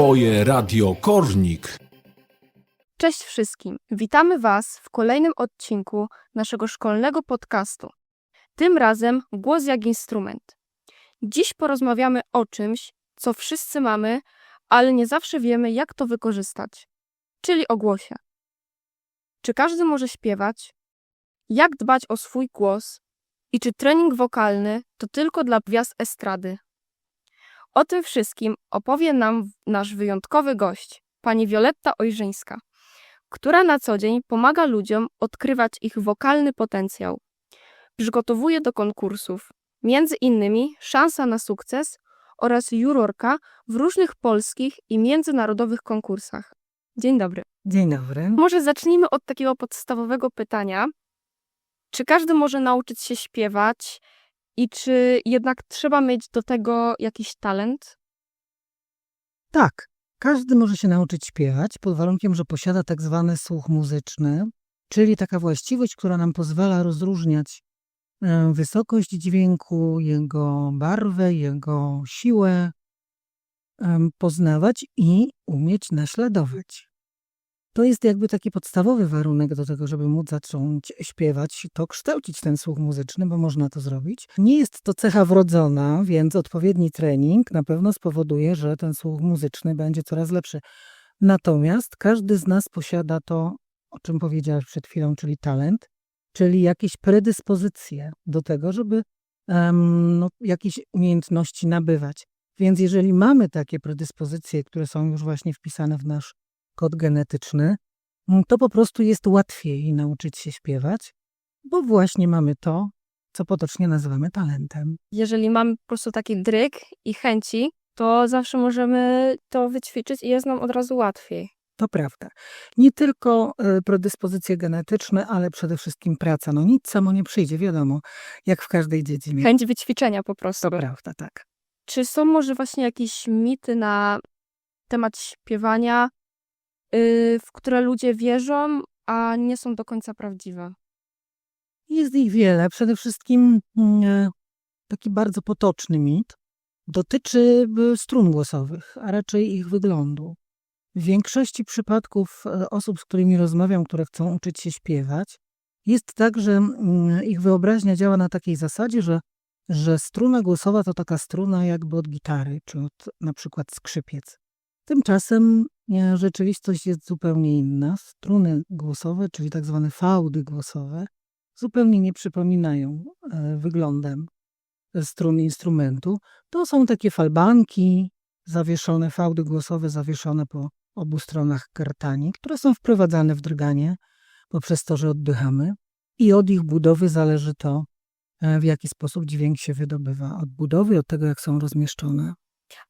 Twoje radio Kornik. Cześć wszystkim. Witamy Was w kolejnym odcinku naszego szkolnego podcastu. Tym razem głos jak instrument. Dziś porozmawiamy o czymś, co wszyscy mamy, ale nie zawsze wiemy, jak to wykorzystać, czyli o głosie. Czy każdy może śpiewać? Jak dbać o swój głos? I czy trening wokalny to tylko dla gwiazd estrady? O tym wszystkim opowie nam nasz wyjątkowy gość, pani Wioletta Ojrzyńska która na co dzień pomaga ludziom odkrywać ich wokalny potencjał. Przygotowuje do konkursów, między innymi Szansa na sukces oraz jurorka w różnych polskich i międzynarodowych konkursach. Dzień dobry. Dzień dobry. Może zacznijmy od takiego podstawowego pytania. Czy każdy może nauczyć się śpiewać i czy jednak trzeba mieć do tego jakiś talent? Tak, każdy może się nauczyć śpiewać pod warunkiem, że posiada tak zwany słuch muzyczny, czyli taka właściwość, która nam pozwala rozróżniać e, wysokość dźwięku, jego barwę, jego siłę, poznawać i umieć naśladować. To jest jakby taki podstawowy warunek do tego, żeby móc zacząć śpiewać, to kształcić ten słuch muzyczny, bo można to zrobić. Nie jest to cecha wrodzona, więc odpowiedni trening na pewno spowoduje, że ten słuch muzyczny będzie coraz lepszy. Natomiast każdy z nas posiada to, o czym powiedziałaś przed chwilą, czyli talent, czyli jakieś predyspozycje do tego, żeby em, no, jakieś umiejętności nabywać. Więc jeżeli mamy takie predyspozycje, które są już właśnie wpisane w nasz kod genetyczny, mm, to po prostu jest łatwiej nauczyć się śpiewać, bo właśnie mamy to, co potocznie nazywamy talentem. Jeżeli mamy po prostu taki dryg i chęci, to zawsze możemy to wyćwiczyć i jest nam od razu łatwiej. To prawda. Nie tylko e, predyspozycje genetyczne, ale przede wszystkim praca. No nic samo nie przyjdzie, wiadomo, jak w każdej dziedzinie. Chęć wyćwiczenia po prostu. To prawda, tak. Czy są może właśnie jakieś mity na temat śpiewania, w które ludzie wierzą, a nie są do końca prawdziwe? Jest ich wiele. Przede wszystkim mm, e, taki bardzo potoczny mit dotyczy e, strun głosowych, a raczej ich wyglądu. W większości przypadków e, osób, z którymi rozmawiam, które chcą uczyć się śpiewać, jest tak, że mm, ich wyobraźnia działa na takiej zasadzie, że, że struna głosowa to taka struna jakby od gitary, czy od na przykład skrzypiec. Tymczasem e, rzeczywistość jest zupełnie inna. Struny głosowe, czyli tak zwane fałdy głosowe, zupełnie nie przypominają e, wyglądem strun instrumentu. To są takie falbanki zawieszone, fałdy głosowe zawieszone po obu stronach kartani, które są wprowadzane w drganie poprzez to, że oddychamy. I od ich budowy zależy to, e, w jaki sposób dźwięk się wydobywa. Od budowy, od tego, jak są rozmieszczone.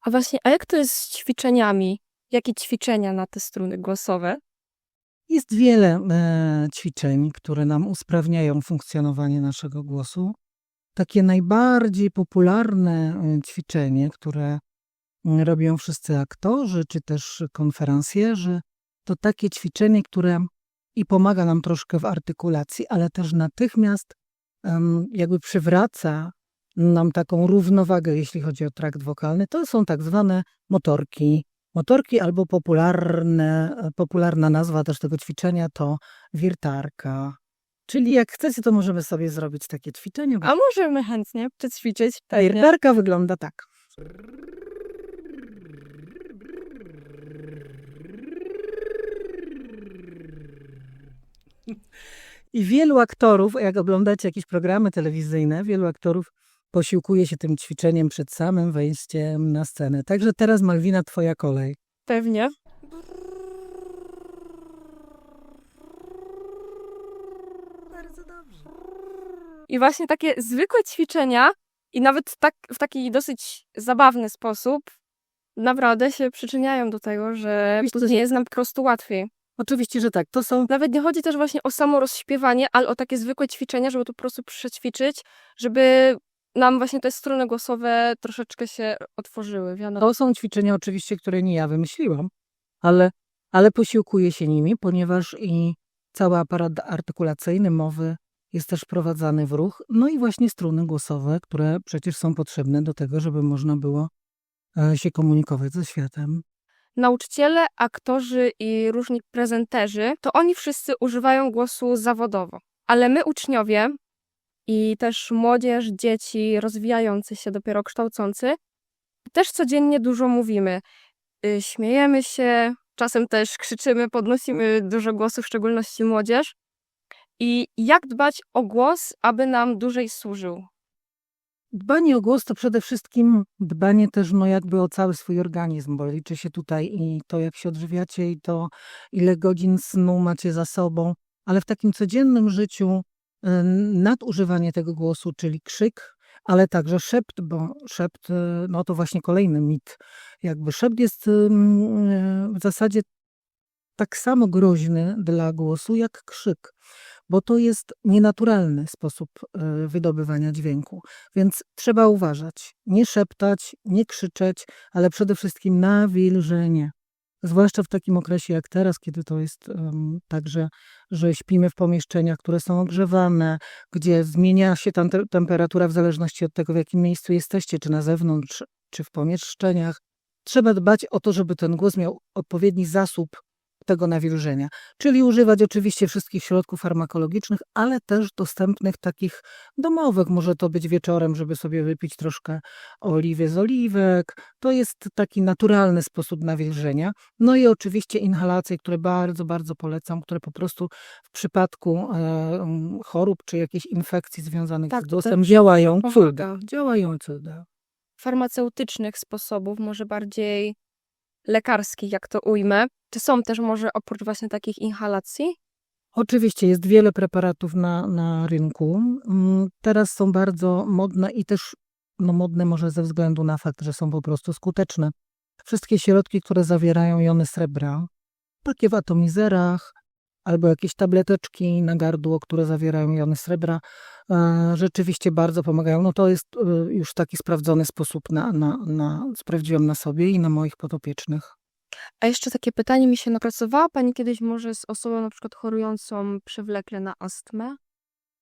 A właśnie, a jak to jest z ćwiczeniami? Jakie ćwiczenia na te struny głosowe? Jest wiele e, ćwiczeń, które nam usprawniają funkcjonowanie naszego głosu. Takie najbardziej popularne e, ćwiczenie, które mm, robią wszyscy aktorzy czy też konferencjerzy, to takie ćwiczenie, które i pomaga nam troszkę w artykulacji, ale też natychmiast em, jakby przywraca nam taką równowagę, jeśli chodzi o trakt wokalny. To są tak zwane motorki. Motorki albo popularne, popularna nazwa też tego ćwiczenia to wirtarka. Czyli jak chcecie, to możemy sobie zrobić takie ćwiczenie. bo A możemy chętnie przećwiczyć. pewnie. Wirtarka wygląda tak. I wielu aktorów, jak oglądacie jakieś programy telewizyjne, wielu aktorów posiłkuje się tym ćwiczeniem przed samym wejściem na scenę. Także teraz, Malwina, twoja kolej. Pewnie. Bardzo dobrze. I właśnie takie zwykłe ćwiczenia i nawet tak, w taki dosyć zabawny sposób naprawdę się przyczyniają do tego, że jest nam po prostu łatwiej. Oczywiście, że tak. To są Nawet nie chodzi też właśnie o samo rozśpiewanie, ale o takie zwykłe ćwiczenia, żeby to po prostu przećwiczyć, żeby nam właśnie te struny głosowe troszeczkę się otworzyły. To są ćwiczenia oczywiście, które nie ja wymyśliłam, ale, ale posiłkuję się nimi, ponieważ i cały aparat artykulacyjny mowy jest też wprowadzany w ruch. No i właśnie struny głosowe, które przecież są potrzebne do tego, żeby można było e, się komunikować ze światem. nauczyciele, aktorzy i różni prezenterzy, to oni wszyscy używają głosu zawodowo. Ale my, uczniowie i też młodzież, dzieci rozwijający się, dopiero kształcący, też codziennie dużo mówimy. Y, Śmiejemy się, czasem też krzyczymy, podnosimy dużo głosu, w szczególności młodzież. I jak dbać o głos, aby nam dłużej służył? Dbanie o głos to przede wszystkim dbanie też no jakby o cały swój organizm, bo liczy się tutaj i to, jak się odżywiacie, i to, ile godzin snu macie za sobą, ale w takim codziennym życiu nadużywanie tego głosu, czyli krzyk, ale także szept, bo szept y, no to właśnie kolejny mit. Jakby szept jest y, w zasadzie tak samo groźny dla głosu jak krzyk, bo to jest nienaturalny sposób y, wydobywania dźwięku. Więc trzeba uważać, nie szeptać, nie krzyczeć, ale przede wszystkim nawilżenie. Zwłaszcza w takim okresie jak teraz, kiedy to jest um, tak, że, że śpimy w pomieszczeniach, które są ogrzewane, gdzie zmienia się tam te, temperatura w zależności od tego, w jakim miejscu jesteście, czy na zewnątrz, czy w pomieszczeniach. Trzeba dbać o to, żeby ten głos miał odpowiedni zasób tego nawilżenia. Czyli używać oczywiście wszystkich środków farmakologicznych, ale też dostępnych takich domowych. Może to być wieczorem, żeby sobie wypić troszkę oliwy z oliwek. To jest taki naturalny sposób nawilżenia. No i oczywiście inhalacje, które bardzo, bardzo polecam, które po prostu w przypadku e, chorób czy jakichś infekcji związanych Tak, z też działają cuda. Działają cuda. Farmaceutycznych sposobów, może bardziej lekarskich, jak to ujmę. Czy są też może oprócz właśnie takich inhalacji? Oczywiście jest wiele preparatów na, na rynku. Mm, Teraz są bardzo modne i też no modne może ze względu na fakt, że są po prostu skuteczne. Wszystkie środki, które zawierają jony srebra, takie w atomizerach, albo jakieś tableteczki na gardło, które zawierają jony srebra, rzeczywiście bardzo pomagają. No to jest e, już taki sprawdzony sposób na, na, na, sprawdziłam na sobie i na moich podopiecznych. A jeszcze takie pytanie mi się napracowała Pani kiedyś może z osobą na przykład chorującą przewlekle na astmę?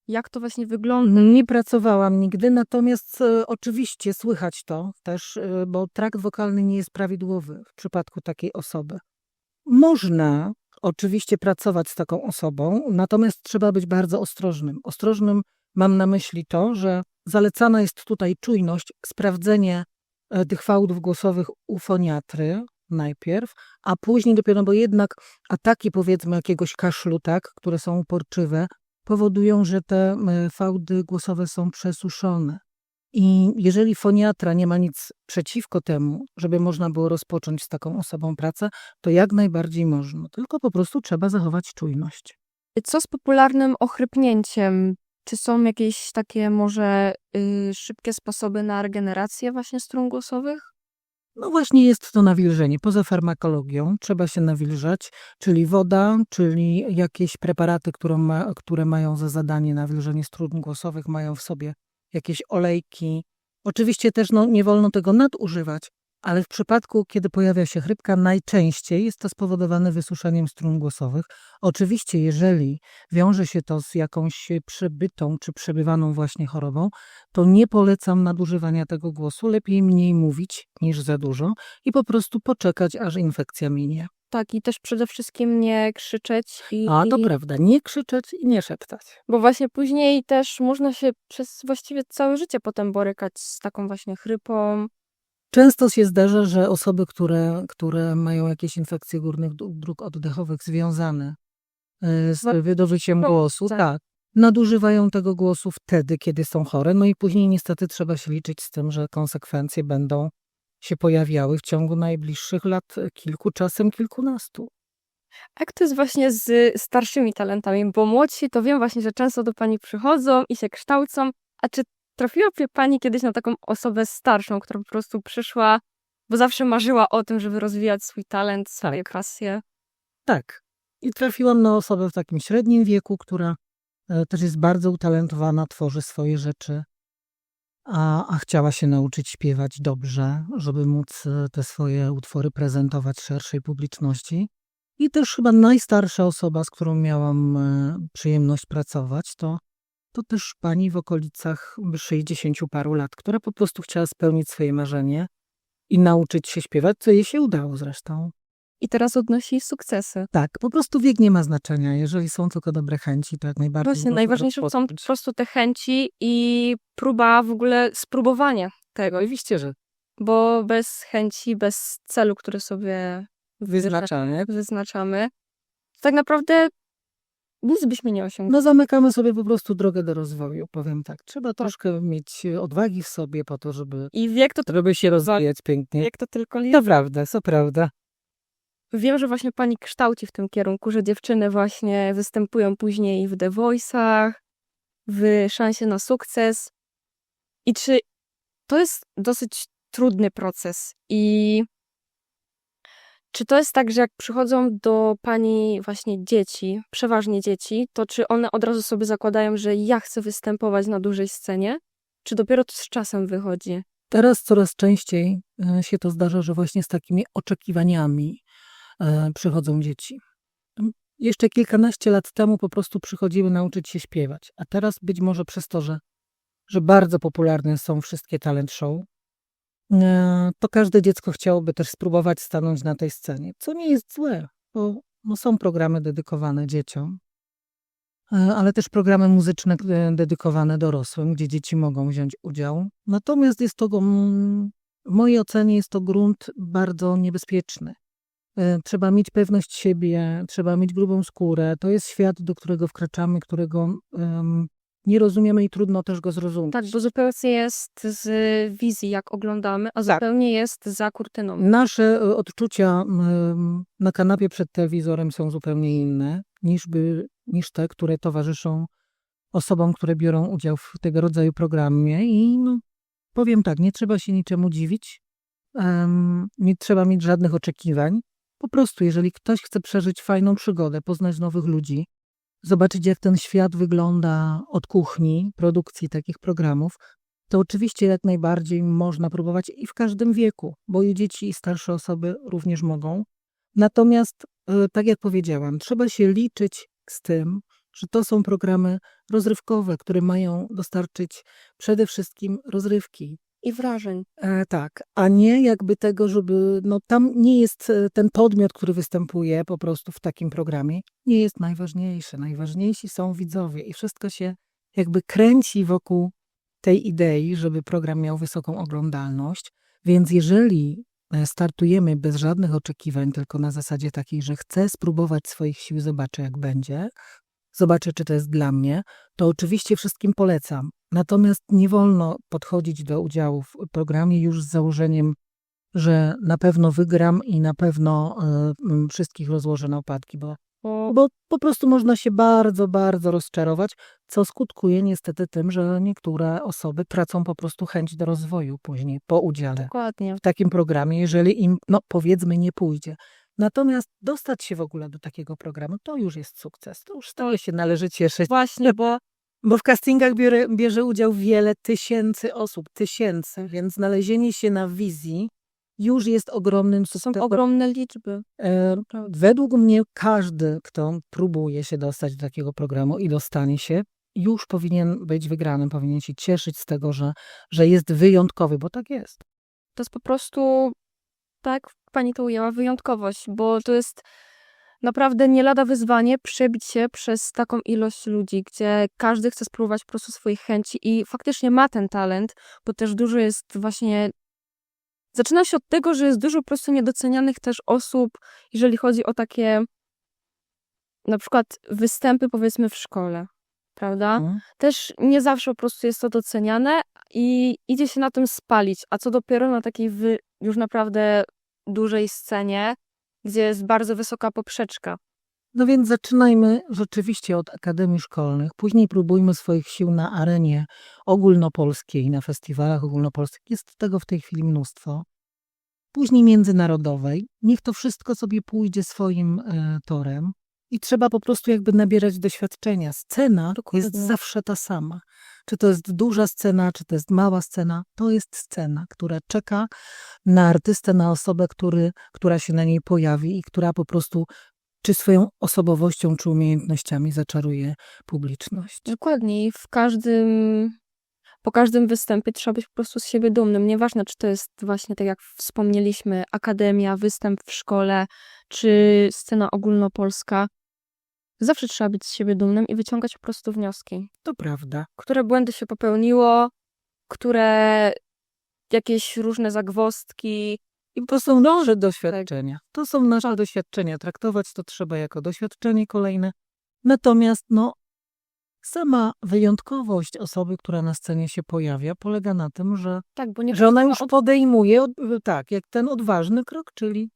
Jak to właśnie wygląda? Nie pracowałam nigdy, natomiast e, oczywiście słychać to też, e, bo trakt wokalny nie jest prawidłowy w przypadku takiej osoby. Można oczywiście pracować z taką osobą, natomiast trzeba być bardzo ostrożnym. Ostrożnym mam na myśli to, że zalecana jest tutaj czujność, sprawdzenie e, tych fałdów głosowych u foniatry najpierw, a później dopiero, bo jednak ataki powiedzmy jakiegoś kaszlu, tak, które są uporczywe, powodują, że te m, fałdy głosowe są przesuszone. I jeżeli foniatra nie ma nic przeciwko temu, żeby można było rozpocząć z taką osobą pracę, to jak najbardziej można. Tylko po prostu trzeba zachować czujność. Co z popularnym ochrypnięciem? Czy są jakieś takie może y, szybkie sposoby na regenerację właśnie strun głosowych? No właśnie jest to nawilżenie. Poza farmakologią trzeba się nawilżać, czyli woda, czyli jakieś preparaty, które, ma, które mają za zadanie nawilżenie strun głosowych, mają w sobie jakieś olejki. Oczywiście też no, nie wolno tego nadużywać, ale w przypadku, kiedy pojawia się chrypka, najczęściej jest to spowodowane wysuszeniem strun głosowych. Oczywiście, jeżeli wiąże się to z jakąś przebytą czy przebywaną właśnie chorobą, to nie polecam nadużywania tego głosu. Lepiej mniej mówić niż za dużo i po prostu poczekać, aż infekcja minie. Tak, i też przede wszystkim nie krzyczeć. I, A to i- prawda, nie krzyczeć i nie szeptać. Bo właśnie później też można się przez właściwie całe życie potem borykać z taką właśnie chrypą. Często się zdarza, że osoby, które, które mają jakieś infekcje górnych dróg- oddechowych związane y, z Wa- wydobyciem no, głosu, tak. tak, nadużywają tego głosu wtedy, kiedy są chore, no i później niestety trzeba się liczyć z tym, że konsekwencje będą się pojawiały w ciągu najbliższych lat y, kilku, czasem kilkunastu. A Jak to jest właśnie z starszymi talentami? Bo młodsi to wiem właśnie, że często do pani przychodzą i się kształcą. A czy trafiła pani kiedyś na taką osobę starszą, która po prostu przyszła, bo zawsze marzyła o tym, żeby rozwijać swój talent, swoje pasje? Tak. I trafiłam na osobę w takim średnim wieku, która e, też jest bardzo utalentowana, tworzy swoje rzeczy, a, a chciała się nauczyć śpiewać dobrze, żeby móc e, te swoje utwory prezentować szerszej publiczności. I też chyba najstarsza osoba, z którą miałam e, przyjemność pracować, to, to też pani w okolicach 60 paru lat, która po prostu chciała spełnić swoje marzenie i nauczyć się śpiewać, co jej się udało zresztą. i teraz odnosi sukcesy. Tak, po prostu wiek nie ma znaczenia. Jeżeli są tylko dobre chęci, to jak najbardziej. Właśnie, najważniejsze są po prostu te chęci i próba w ogóle spróbowania tego, Oczywiście, że bo bez chęci, bez celu, który sobie wyznaczanie. wyznaczamy, tak naprawdę nic byśmy nie osiągnęli. No zamykamy sobie po prostu drogę do rozwoju, powiem tak. Trzeba troszkę mieć e, odwagi w sobie po to, żeby, I wiek to, żeby się rozwijać pięknie. wiek to tylko liczba. To prawda, to prawda. Wiem, że właśnie pani kształci w tym kierunku, że dziewczyny właśnie występują później w The Voice'ach, w Szansie na sukces. I czy to jest dosyć trudny proces? I czy to jest tak, że jak przychodzą do pani właśnie dzieci, przeważnie dzieci, to czy one od razu sobie zakładają, że ja chcę występować na dużej scenie? Czy dopiero to z czasem wychodzi? Teraz coraz częściej e, się to zdarza, że właśnie z takimi oczekiwaniami e, przychodzą dzieci. Jeszcze kilkanaście lat temu po prostu przychodziły nauczyć się śpiewać, a teraz być może przez to, że, że bardzo popularne są wszystkie talent show, to każde dziecko chciałoby też spróbować stanąć na tej scenie, co nie jest złe, bo no, są programy dedykowane dzieciom, e, ale też programy muzyczne e, dedykowane dorosłym, gdzie dzieci mogą wziąć udział. Natomiast jest to, w mojej ocenie, jest to grunt bardzo niebezpieczny. E, Trzeba mieć pewność siebie, trzeba mieć grubą skórę. To jest świat, do którego wkraczamy, którego nie rozumiemy i trudno też go zrozumieć. Tak, bo zupełnie jest z wizji, jak oglądamy, a zupełnie jest za kurtyną. Nasze e, odczucia na kanapie przed telewizorem są zupełnie inne niż, by, niż te, które towarzyszą osobom, które biorą udział w tego rodzaju programie. I no, powiem tak, nie trzeba się niczemu dziwić, nie trzeba mieć żadnych oczekiwań. Po prostu, jeżeli ktoś chce przeżyć fajną przygodę, poznać nowych ludzi, zobaczyć, jak ten świat wygląda od kuchni, produkcji takich programów, to oczywiście jak najbardziej można próbować i w każdym wieku, bo i dzieci, i starsze osoby również mogą. Natomiast, e, tak jak powiedziałam, trzeba się liczyć z tym, że to są programy rozrywkowe, które mają dostarczyć przede wszystkim rozrywki. I wrażeń. E, tak, a nie jakby tego, żeby. No tam nie jest e, ten podmiot, który występuje po prostu w takim programie, nie jest najważniejszy. Najważniejsi są widzowie i wszystko się jakby kręci wokół tej idei, żeby program miał wysoką oglądalność. Więc jeżeli e, startujemy bez żadnych oczekiwań, tylko na zasadzie takiej, że chcę spróbować swoich sił, zobaczę jak będzie, zobaczę czy to jest dla mnie, to oczywiście wszystkim polecam. Natomiast nie wolno podchodzić do udziału w programie już z założeniem, że na pewno wygram i na pewno m, wszystkich rozłożę na opadki, bo, Bo bo po prostu można się bardzo, bardzo rozczarować, co skutkuje niestety tym, że niektóre osoby tracą po prostu chęć do rozwoju później po udziale dokładnie. w takim programie, jeżeli im, no powiedzmy, nie pójdzie. Natomiast dostać się w ogóle do takiego programu, to już jest sukces. To już tego się należy cieszyć. Właśnie, bo Bo w castingach bierze, bierze udział wiele tysięcy osób, tysięcy, więc znalezienie się na wizji już jest ogromnym to są sukcesem. ogromne liczby. E, według mnie każdy, kto próbuje się dostać do takiego programu i dostanie się, już powinien być wygranym, powinien się cieszyć z tego, że, że jest wyjątkowy, bo tak jest. To jest po prostu, tak pani to ujęła, wyjątkowość, bo to jest naprawdę nie lada wyzwanie przebić się przez taką ilość ludzi, gdzie każdy chce spróbować po prostu swoich chęci i faktycznie ma ten talent, bo też dużo jest właśnie. Zaczyna się od tego, że jest dużo po prostu niedocenianych też osób, jeżeli chodzi o takie na przykład występy powiedzmy w szkole, prawda? Mhm. też nie zawsze po prostu jest to doceniane i idzie się na tym spalić, a co dopiero na takiej wy, już naprawdę dużej scenie, gdzie jest bardzo wysoka poprzeczka. No więc zaczynajmy rzeczywiście od akademii szkolnych, później próbujmy swoich sił na arenie ogólnopolskiej, na festiwalach ogólnopolskich. Jest tego w tej chwili mnóstwo. Później międzynarodowej. Niech to wszystko sobie pójdzie swoim e, torem i trzeba po prostu jakby nabierać doświadczenia. Scena jest Dokładnie. zawsze ta sama. Czy to jest duża scena, czy to jest mała scena, to jest scena, która czeka na artystę, na osobę, który, która się na niej pojawi i która po prostu czy swoją osobowością, czy umiejętnościami zaczaruje publiczność. Dokładnie i w każdym po każdym występie trzeba być po prostu z siebie dumnym. Nieważne, czy to jest właśnie, tak jak wspomnieliśmy, akademia, występ w szkole, czy scena ogólnopolska. Zawsze trzeba być z siebie dumnym i wyciągać po prostu wnioski. To prawda. Które błędy się popełniło, które jakieś różne zagwozdki. I to są nasze doświadczenia. To są nasze doświadczenia. Traktować to trzeba jako doświadczenie kolejne. Natomiast no, sama wyjątkowość osoby, która na scenie się pojawia, polega na tym, że, Tak, że ona już od- podejmuje, od- tak, jak ten odważny krok, czyli,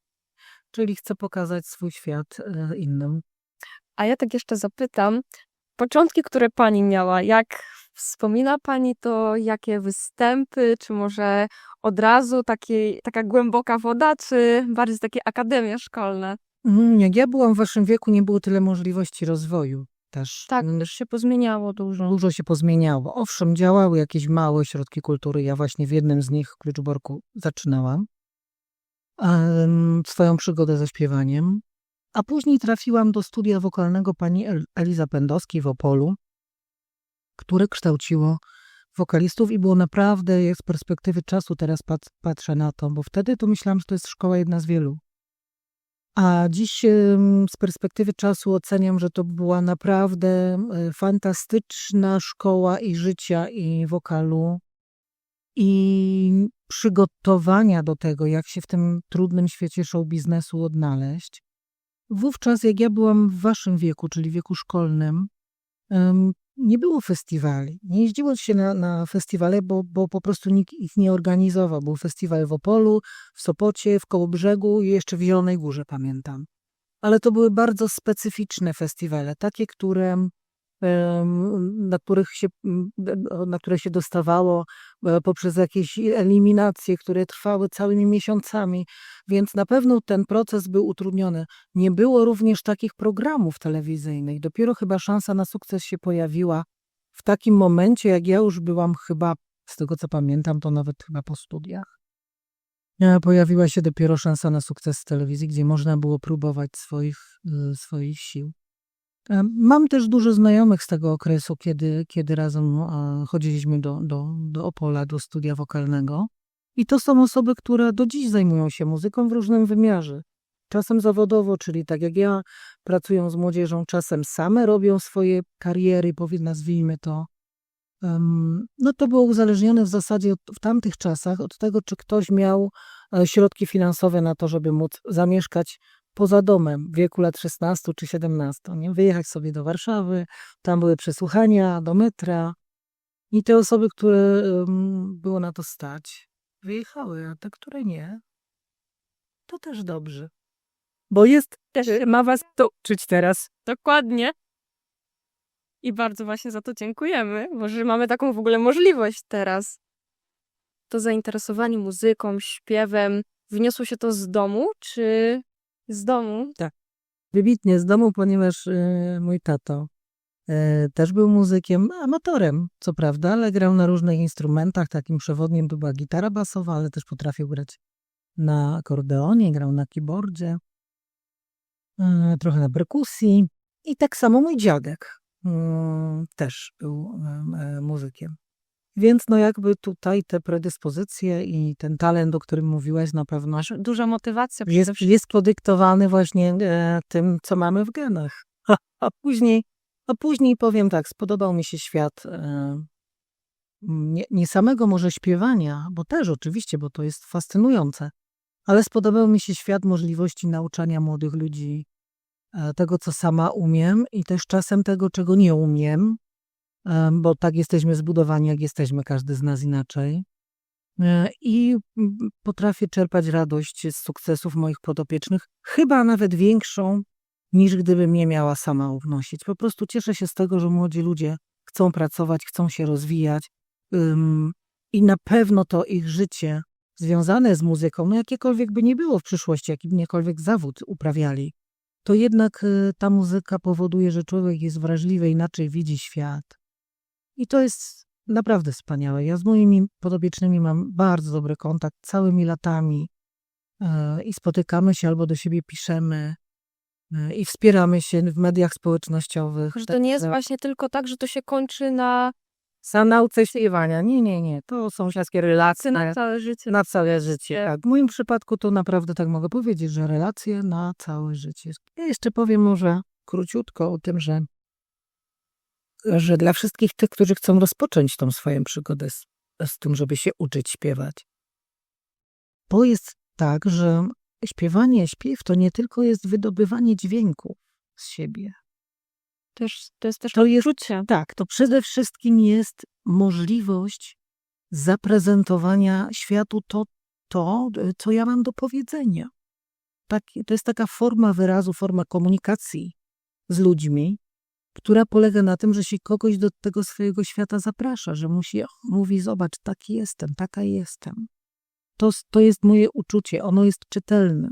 czyli chce pokazać swój świat e, innym. A ja tak jeszcze zapytam, początki, które pani miała, jak wspomina pani to, jakie występy, czy może od razu takie, taka głęboka woda, czy bardziej takie akademie szkolne? Mm, Jak ja byłam w waszym wieku, nie było tyle możliwości rozwoju też. Tak, Mm, też się pozmieniało dużo. Dużo się pozmieniało. Owszem, działały jakieś małe ośrodki kultury. Ja właśnie w jednym z nich Kluczborku zaczynałam swoją przygodę ze śpiewaniem. A później trafiłam do studia wokalnego pani El- Eliza Pendowskiej w Opolu, które kształciło wokalistów i było naprawdę, jak z perspektywy czasu teraz pat- patrzę na to, bo wtedy to myślałam, że to jest szkoła jedna z wielu. A dziś z perspektywy czasu oceniam, że to była naprawdę e, fantastyczna szkoła i życia, i wokalu, i przygotowania do tego, jak się w tym trudnym świecie show biznesu odnaleźć. Wówczas, jak ja byłam w waszym wieku, czyli wieku szkolnym, nie było festiwali. Nie jeździło się na, na festiwale, bo, bo po prostu nikt ich nie organizował. Był festiwal w Opolu, w Sopocie, w Kołobrzegu i jeszcze w Zielonej Górze, pamiętam. Ale to były bardzo specyficzne festiwale, takie, które, na, których się, na które się dostawało e, poprzez jakieś eliminacje, które trwały całymi miesiącami, więc na pewno ten proces był utrudniony. Nie było również takich programów telewizyjnych. Dopiero chyba szansa na sukces się pojawiła w takim momencie, jak ja już byłam chyba, z tego co pamiętam, to nawet chyba po studiach. E, Pojawiła się dopiero szansa na sukces w telewizji, gdzie można było próbować swoich, y, swoich sił. E, Mam też dużo znajomych z tego okresu, kiedy, kiedy razem chodziliśmy do, do, do Opola, do studia wokalnego. I to są osoby, które do dziś zajmują się muzyką w różnym wymiarze. Czasem zawodowo, czyli tak jak ja, pracują z młodzieżą, czasem same robią swoje kariery, nazwijmy to. No to było uzależnione w zasadzie od, w tamtych czasach od tego, czy ktoś miał e, środki finansowe na to, żeby móc zamieszkać poza domem w wieku lat 16 czy 17. Nie? Wyjechać sobie do Warszawy, tam były przesłuchania, do metra. I te osoby, które em, było na to stać, wyjechały, a te, które nie, to też dobrze. Bo jest, Też ma was to uczyć teraz. Dokładnie. I bardzo właśnie za to dziękujemy, bo że mamy taką w ogóle możliwość teraz. To zainteresowanie muzyką, śpiewem, wniosło się to z domu, czy z domu? Wybitnie z domu, ponieważ e, mój tato e, też był muzykiem, amatorem, co prawda, ale grał na różnych instrumentach. Takim przewodnim to była gitara basowa, ale też potrafił grać na akordeonie, grał na keyboardzie, e, trochę na perkusji. I tak samo mój dziadek też był muzykiem. Więc no jakby tutaj te predyspozycje i ten talent, o którym mówiłaś, na pewno Duża motywacja jest, jest podyktowany właśnie e, tym, co mamy w genach. A, a, później, a później powiem tak, spodobał mi się świat e, nie, nie samego może śpiewania, bo też oczywiście, bo to jest fascynujące, ale spodobał mi się świat możliwości nauczania młodych ludzi e, tego, co sama umiem i też czasem tego, czego nie umiem, bo tak jesteśmy zbudowani, jak jesteśmy, każdy z nas inaczej. E, I potrafię czerpać radość z sukcesów moich podopiecznych, chyba nawet większą niż gdybym nie miała sama wnosić. Po prostu cieszę się z tego, że młodzi ludzie chcą pracować, chcą się rozwijać i na pewno to ich życie związane z muzyką, no jakiekolwiek by nie było w przyszłości, jakikolwiek zawód uprawiali, to jednak y, ta muzyka powoduje, że człowiek jest wrażliwy, inaczej widzi świat. I to jest naprawdę wspaniałe. Ja z moimi podobiecznymi mam bardzo dobry kontakt całymi latami e, i spotykamy się albo do siebie piszemy e, i wspieramy się w mediach społecznościowych. Że to nie jest właśnie tylko tak, że to się kończy na Za nauce śpiewania. Nie, nie, nie. To są wszystkie relacje Na całe życie. na całe życie. Tak. W moim przypadku to naprawdę tak mogę powiedzieć, że relacje na całe życie. Ja jeszcze powiem może króciutko o tym, że, że dla wszystkich tych, którzy chcą rozpocząć tą swoją przygodę z, z tym, żeby się uczyć śpiewać. To jest tak, że śpiewanie, śpiew to nie tylko jest wydobywanie dźwięku z siebie. Też, to jest też To jest- uczucie. Tak, to przede wszystkim jest możliwość zaprezentowania światu to, to, co ja mam do powiedzenia. Tak, to jest taka forma wyrazu, forma komunikacji z ludźmi, która polega na tym, że się kogoś do tego swojego świata zaprasza, że musi, mówi, zobacz, taki jestem, taka jestem. To, to jest moje uczucie, ono jest czytelne.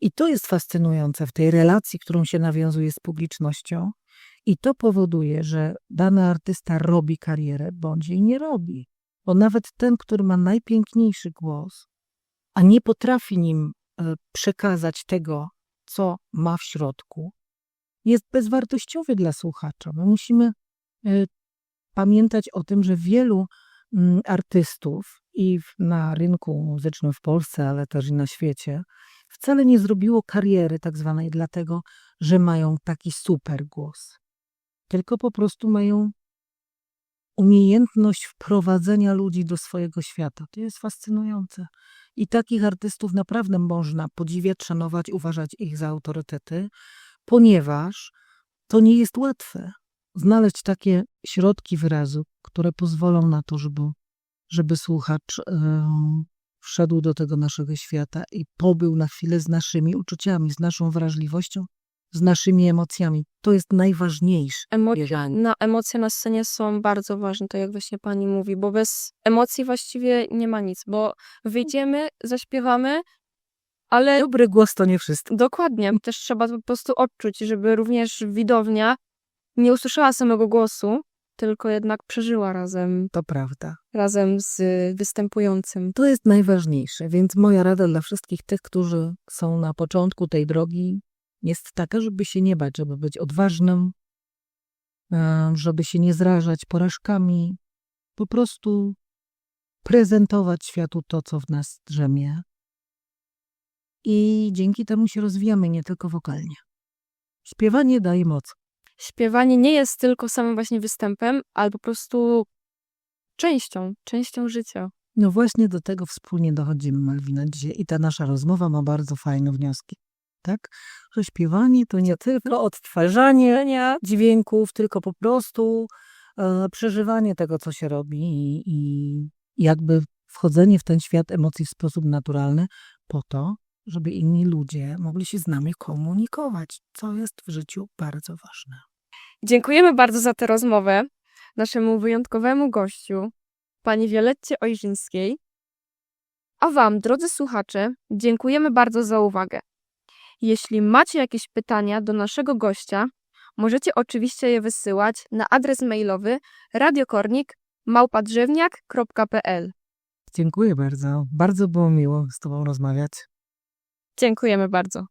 I to jest fascynujące w tej relacji, którą się nawiązuje z publicznością, i to powoduje, że dany artysta robi karierę, bądź jej nie robi. Bo nawet ten, który ma najpiękniejszy głos, a nie potrafi nim e, przekazać tego, co ma w środku, jest bezwartościowy dla słuchacza. My musimy e, pamiętać o tym, że wielu mm, artystów i na rynku muzycznym w Polsce, ale też i na świecie, wcale nie zrobiło kariery tak zwanej dlatego, że mają taki super głos tylko po prostu mają umiejętność wprowadzenia ludzi do swojego świata. To jest fascynujące. I takich artystów naprawdę można podziwiać, szanować, uważać ich za autorytety, ponieważ to nie jest łatwe. Znaleźć takie środki wyrazu, które pozwolą na to, żeby, żeby słuchacz em, wszedł do tego naszego świata i pobył na chwilę z naszymi uczuciami, z naszą wrażliwością, z naszymi emocjami. To jest najważniejsze. Emo- na emocje na scenie są bardzo ważne, tak jak właśnie pani mówi, bo bez emocji właściwie nie ma nic, bo wyjdziemy, zaśpiewamy, ale Dobry głos to nie wszystko. dokładnie, też trzeba to po prostu odczuć, żeby również widownia nie usłyszała samego głosu, tylko jednak przeżyła razem, To prawda. razem z występującym. To jest najważniejsze, więc moja rada dla wszystkich tych, którzy są na początku tej drogi, jest taka, żeby się nie bać, żeby być odważnym, e, żeby się nie zrażać porażkami, po prostu prezentować światu to, co w nas drzemie. I dzięki temu się rozwijamy nie tylko wokalnie. Śpiewanie daje moc. Śpiewanie nie jest tylko samym właśnie występem, ale po prostu częścią, częścią życia. No właśnie do tego wspólnie dochodzimy, Malwina, dzisiaj. I ta nasza rozmowa ma bardzo fajne wnioski. Tak? Że śpiewanie to nie tylko odtwarzanie dźwięków, tylko po prostu e, przeżywanie tego, co się robi i, i jakby wchodzenie w ten świat emocji w sposób naturalny po to, żeby inni ludzie mogli się z nami komunikować, co jest w życiu bardzo ważne. Dziękujemy bardzo za tę rozmowę naszemu wyjątkowemu gościu, pani Wioletcie Ojrzyńskiej. A Wam, drodzy słuchacze, dziękujemy bardzo za uwagę. Jeśli macie jakieś pytania do naszego gościa, możecie oczywiście je wysyłać na adres mailowy radiokornik.małpadrzewniak.pl Dziękuję bardzo. Bardzo było miło z Tobą rozmawiać. Dziękujemy bardzo.